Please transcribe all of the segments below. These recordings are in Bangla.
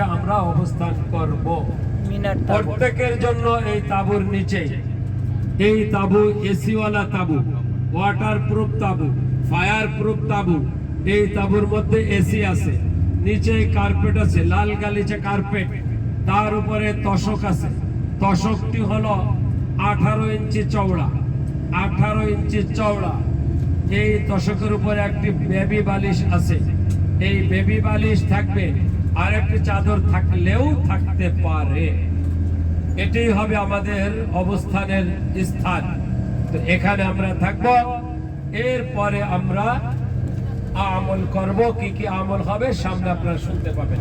মধ্যে আমরা অবস্থান করব। প্রত্যেকের জন্য এই তাবুর নিচে। এই তাবু এসিওয়ালা তাবু ওয়াটার প্রুফ তাবু ফায়ার প্রুফ তাবু এই তাবুর মধ্যে এসি আছে। নিচে কার্পেট আছে লাল গালিচে কার্পেট তার উপরে তশক আছে। তশকটি হলো আঠারো ইঞ্চি চওড়া আঠারো ইঞ্চি চওড়া। এই তশকের উপরে একটি বেবি বালিশ আছে। এই বেবি বালিশ থাকবে আর একটি চাদর থাকলেও থাকতে পারে। এটাই হবে আমাদের অবস্থানের স্থান। তো এখানে আমরা থাকব। এরপরে আমরা আমল করব। কি কি আমল হবে সামনে আপনারা শুনতে পাবেন।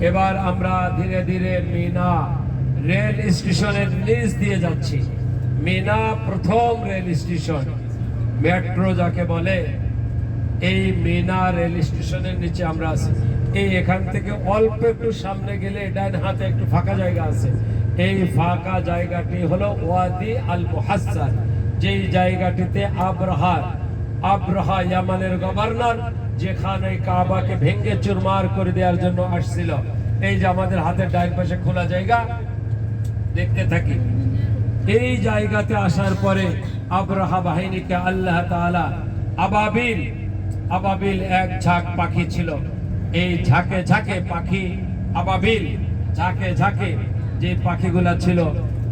এবার আমরা ধীরে ধীরে মিনা রেল স্টেশনের নিচ দিয়ে যাচ্ছি। মিনা প্রথম রেল স্টেশন। মেট্রো যাকে বলে। এই মিনা রেল স্টেশনের নিচে আমরা আছি। এই এখান থেকে অল্প একটু সামনে গেলে ডান হাতে একটু ফাঁকা জায়গা আছে। এই ফাঁকা জায়গাটি হলো ওয়াদি আল মুহাসসার যেই জায়গাটিতে আব্রাহার আব্রাহা ইয়ামানের গভর্নর যেখানে কাবাকে ভেঙ্গে চুরমার করে দেওয়ার জন্য আসছিল। এই যে আমাদের হাতের ডান পাশে খোলা জায়গা, দেখতে থাকি। এই জায়গাতে আসার পরে আবরাহা বাহিনীকে আল্লাহ তাআলা আবাবিল আবাবিল এক ঝাঁক পাখি ছিল। এই ঝাঁকে ঝাঁকে পাখি আবাবিল, ঝাঁকে ঝাঁকে যে পাখিগুলা ছিল,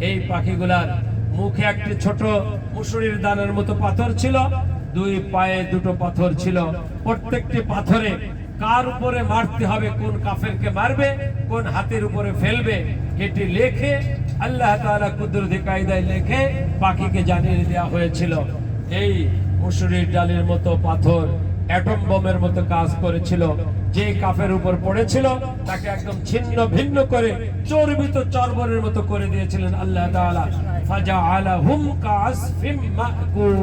এই পাখিগুলার মুখে একটি ছোট মুসুরির দানের মতো পাথর ছিল, দুই পায়ে দুটো পাথর ছিল। প্রত্যেকটি পাথরে কার উপরে মারতে হবে, কোন কাফেরকে মারবে, কোন হাতের উপরে ফেলবে এটি লেখে, আল্লাহ তাআলা কুদরতি কায়দায় লেখে, পাখিকে জানিয়ে দেওয়া হয়েছিল। এই মুসুরির ডালের মতো পাথর অ্যাটম বোমের মতো কাজ করেছিল। যে কাফের উপর পড়েছিল, তাকে একদম ছিন্ন ভিন্ন করে চর্বিত চর্বরের মতো করে দিয়েছিলেন আল্লাহ তাআলা। ফাজআলাহুম কাসফিম মাকুল।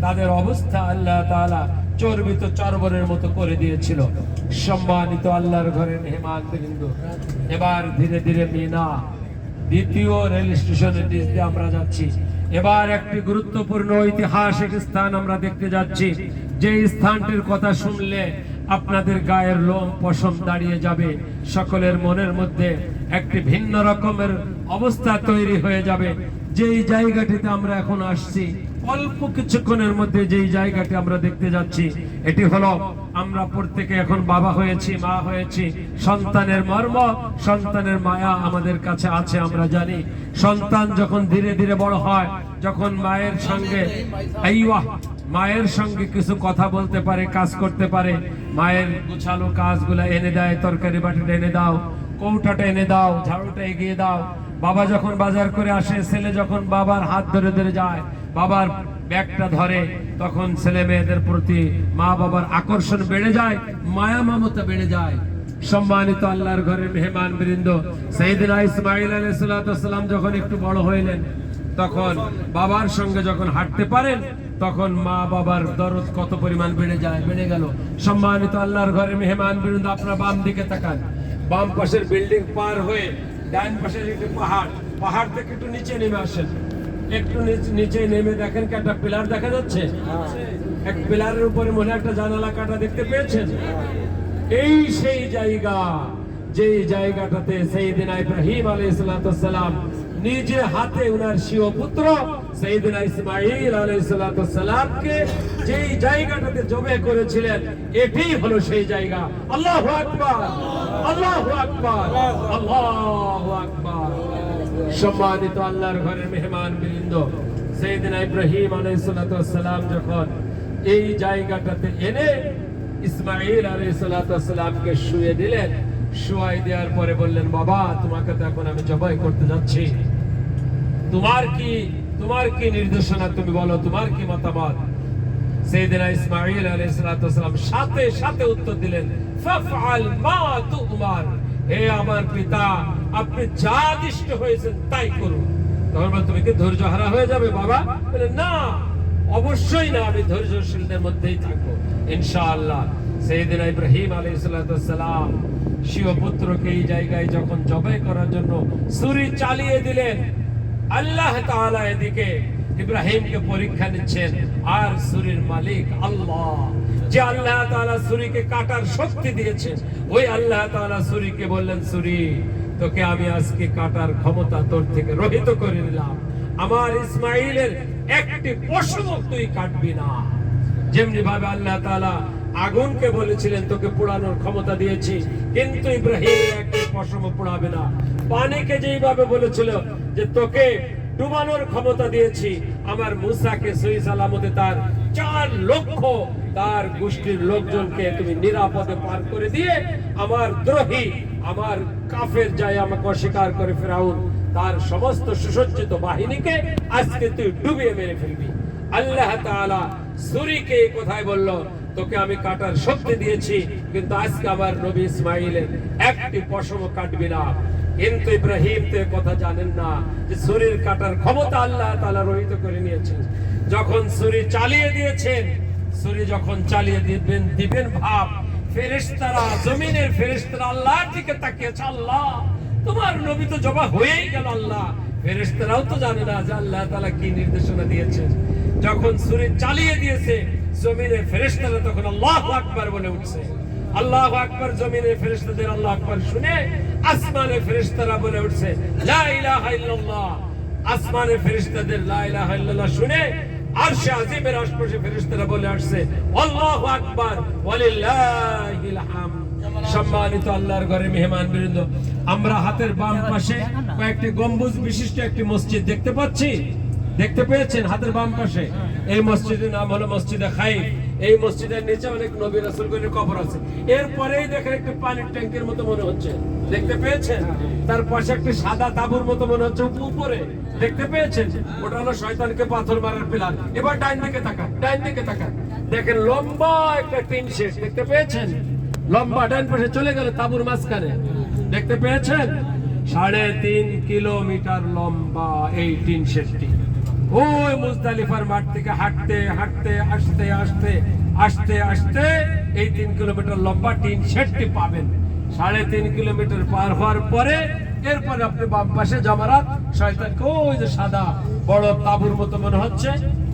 তাদের অবস্থা আল্লাহ তাআলা চর্বিত চর্বরের মতো করে দিয়েছিল। সম্মানিত আল্লাহর ঘরের বৃন্দ এবার ধীরে ধীরে মিনা দ্বিতীয় রেল স্টেশনের দিক দিয়ে আমরা যাচ্ছি। এবার একটি গুরুত্বপূর্ণ ঐতিহাসিক স্থান আমরা দেখতে যাচ্ছি। যে স্থানটির কথা শুনলে আপনাদের গায়ের লোম পশম দাঁড়িয়ে যাবে। সকলের মনের মধ্যে একটি ভিন্ন রকমের অবস্থা তৈরি হয়ে যাবে। যেই জায়গাটিতে আমরা এখন আসছি অল্প কিছুক্ষণের মধ্যে যেই জায়গাটি আমরা দেখতে যাচ্ছি, এটি হলো আমরা প্রত্যেকে এখন বাবা হয়েছি, মা হয়েছি, সন্তানের মর্ম, সন্তানের মায়া আমাদের কাছে আছে, আমরা জানি। সন্তান যখন ধীরে ধীরে বড় হয়, যখন মায়ের সঙ্গে মায়ের সঙ্গে কিছু কথা বলতে পারে, কাজ করতে পারে, মায়ের গুছালো কাজগুলা এনে দেয়, তরকারি বাটিটা এনে দাও, কৌটাটা এনে দাও, ঝাড়ুটা এগিয়ে দাও। বাবা যখন বাজার করে আসে, ছেলে যখন বাবার হাত ধরে ধরে যায় বাবার ব্যাগটা ধরে, তখন ছেলে মেয়েদের প্রতি মা বাবার আকর্ষণ বেড়ে যায়, মায়া মমতা বেড়ে যায়। সম্মানিত আল্লাহর ঘরের মেহমান বৃন্দ সেইদিনা ইসমাইল আলাইসালাম যখন একটু বড় হইলেন, তখন বাবার সঙ্গে যখন হাঁটতে পারেন, তখন মা বাবার দরদ কত পরিমাণ বেড়ে যায়, বেড়ে গেল। সম্মানিত আল্লাহর ঘরের মেহমান বৃন্দ, আপনার বাম দিকে তাকান। বাম পাশের বিল্ডিং পার হয়ে ডান পাশের একটি পাহাড় পাহাড় থেকে একটু নিচে নেমে আসেন। একটু নিচে নেমে দেখেন কি একটা পিলার দেখা যাচ্ছে? এক পিলারের উপরে মনে একটা জানালা কাটা দেখতে পেয়েছেন? এই সেই জায়গা যেই জায়গাটাতে সেইদিনা ইব্রাহিম আলাইহিসসালাম নিজে হাতে উনার শিও পুত্র সেইদিনা ইসমাইল আলাইহিসসালামকে যেই জায়গাটাতে জবে করেছিলেন এটাই হলো সেই জায়গা। আল্লাহু আকবার আল্লাহু আকবার আল্লাহু আকবার। সম্মানিত আল্লাহর ঘরের মেহমান বৃন্দ সেইদিন ইব্রাহিম আলাইসালাম যখন এই জায়গাটাতে এনে ইসমাইল আলাইসালামকে শুয়ে দিলেন, শুয়াই দেওয়ার পরে বললেন, বাবা, তোমাকে তো এখন আমি জবাই করতে যাচ্ছি। তোমার কি তোমার কি নির্দেশনা তুমি বলো, তোমার কি মতামত? সেইদিনা ইসমাইল আলাইহিসসালাম সাথে সাথে উত্তর দিলেন মা তুমার। হে আমার পিতা, আপনি যা আদিষ্ট হয়েছেন তাই করুন। তখন তুমি কি ধৈর্য হারা হয়ে যাবে বাবা? বলে, না, অবশ্যই না, আমি ধৈর্যশীলদের মধ্যেই থাকব। ইনশাআল্লাহ, সেইদিনা ইব্রাহিম আলাইহিসসালাম শিব পুত্রকে এই জায়গায় যখন জবাই করার জন্য ছুরি চালিয়ে দিলেন, আল্লাহ তাআলা এদিকে ইব্রাহিমকে পরীক্ষা নিচ্ছেন, আর সুরের মালিক আল্লাহ। যে আল্লাহ তাআলা ছুরিকে কাটার শক্তি দিয়েছেন, ওই আল্লাহ তাআলা ছুরিকে বললেন ছুরি তোকে আমি আজকে কাটার ক্ষমতা তোর থেকে রহিত করে নিলাম। আমার ইসমাইলের একটি পশম তুই কাটবি না। যেমনি ভাবে আল্লাহ তাআলা আগুনকে বলেছিলেন, তোকে পোড়ানোর ক্ষমতা দিয়েছি, কিন্তু ইব্রাহিম একটি পশম পোড়াবে না। পানিকে যেইভাবে বলেছিল যে, তোকে ডুবানোর ক্ষমতা দিয়েছি। আমার মুসাকে সহি সালামতে তার চার লক্ষ, তার গোষ্ঠীর লোকজনকে তুমি নিরাপদে পার করে দিয়ে আমার দ্রোহী, আমার কাফের যায় আমাকে অস্বীকার করে ফেরাউন, তার সমস্ত সুসজ্জিত বাহিনীকে আজকে তুই ডুবিয়ে মেরে ফেলবি। আল্লাহ তাআলা সুরিকে এই কথাই বলল, তোকে আমি কাটার শক্তি দিয়েছি, কিন্তু আজকে আমার নবী ইসমাইলের একটি পশম কাটবি না। কিন্তু ইব্রাহিম, তো কথা জানেন না যে ছুরির কাটার ক্ষমতা আল্লাহ তাআলা রহিত করে নিয়েছেন। যখন ছুরি চালিয়ে দিয়েছেন, ছুরি যখন চালিয়ে দিবেন দিবেন ভাব। ফেরেশতারা, জমিনের ফেরেশতারা আল্লাহর দিকে তাকিয়েছে, আল্লাহ, তোমার নবী তো জবা হয়েই গেল আল্লাহ। ফেরেশতারাও তো জানে না যে আল্লাহ তালা কি নির্দেশনা দিয়েছেন। যখন ছুরি চালিয়ে দিয়েছে জমিনে ফেরেশতারা তখন আল্লাহু আকবার বলে উঠছে। আল্লাহু আকবার জমিনে ফেরেশতাদের আল্লাহু আকবার শুনে আসমানে ফেরেশতারা বলে উঠছে, লা ইলাহা ইল্লাল্লাহ। আসমানে ফেরেশতাদের লা ইলাহা ইল্লাল্লাহ শুনে আরশে আশপাশে ফেরেশতারা বলে আসছে, আল্লাহু আকবার ওয়ালিল্লাহিল হামদ সম্মানিত আল্লাহর ঘরে মেহমান বৃন্দ আমরা হাতের বাম পাশে কয়েকটি গম্বুজ বিশিষ্ট একটি মসজিদ দেখতে পাচ্ছি? দেখতে পেয়েছেন হাতের বাম পাশে? এই মসজিদের নাম হলো মসজিদে খাই এই মসজিদের নিচে অনেক নবী রাসূলগণের কবর আছে। এরপরেই দেখেন একটা পানির ট্যাঙ্কের মতো মনে হচ্ছে। দেখতে পেয়েছেন? তার পাশে একটি সাদা তাবুর মতো মনে হচ্ছে উপরে। দেখতে পেয়েছেন? ওটা হলো শয়তানকে পাথর মারার পিলার। এবার ডাইন দিকে তাকান, ডাইন দিকে তাকান। দেখেন লম্বা একটা টিন শেষ। দেখতে পেয়েছেন? লম্বা ডান পাশে চলে গেল তাবুর মাঝখানে। দেখতে পেয়েছেন? সাড়ে তিন কিলোমিটার লম্বা এই টিন শেডটি। ওই মুজদালিফার মাঠ থেকে হাঁটতে হাঁটতে, আসতে আসতে আসতে আসতে এই তিন কিলোমিটার লম্বা টিন শেডটি পাবেন। সাড়ে তিন কিলোমিটার পার হওয়ার পরে এরপর আপনি বাম পাশে জমারাত, শয়তানকে ওই যে সাদা বড় তাবুর মতো মনে হচ্ছে,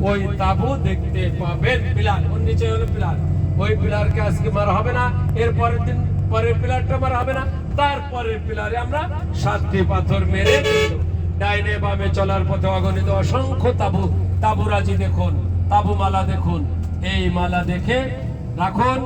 ওই তাবু দেখতে পাবেন পিলার। ওর নিচে হলো পিলার। ওই পিলারকে আজকে মারা হবে না, এর পরের দিন পরের পিলারটা মারা হবে না, তারপরের পিলারে আমরা সাতটি পাথর মেরে। ডাইনে বামে চলার পথে অগণিত অসংখ্য তাবু, তাবুরাজি দেখুন তাবু মালা দেখুন। এই মালা দেখে রাখুন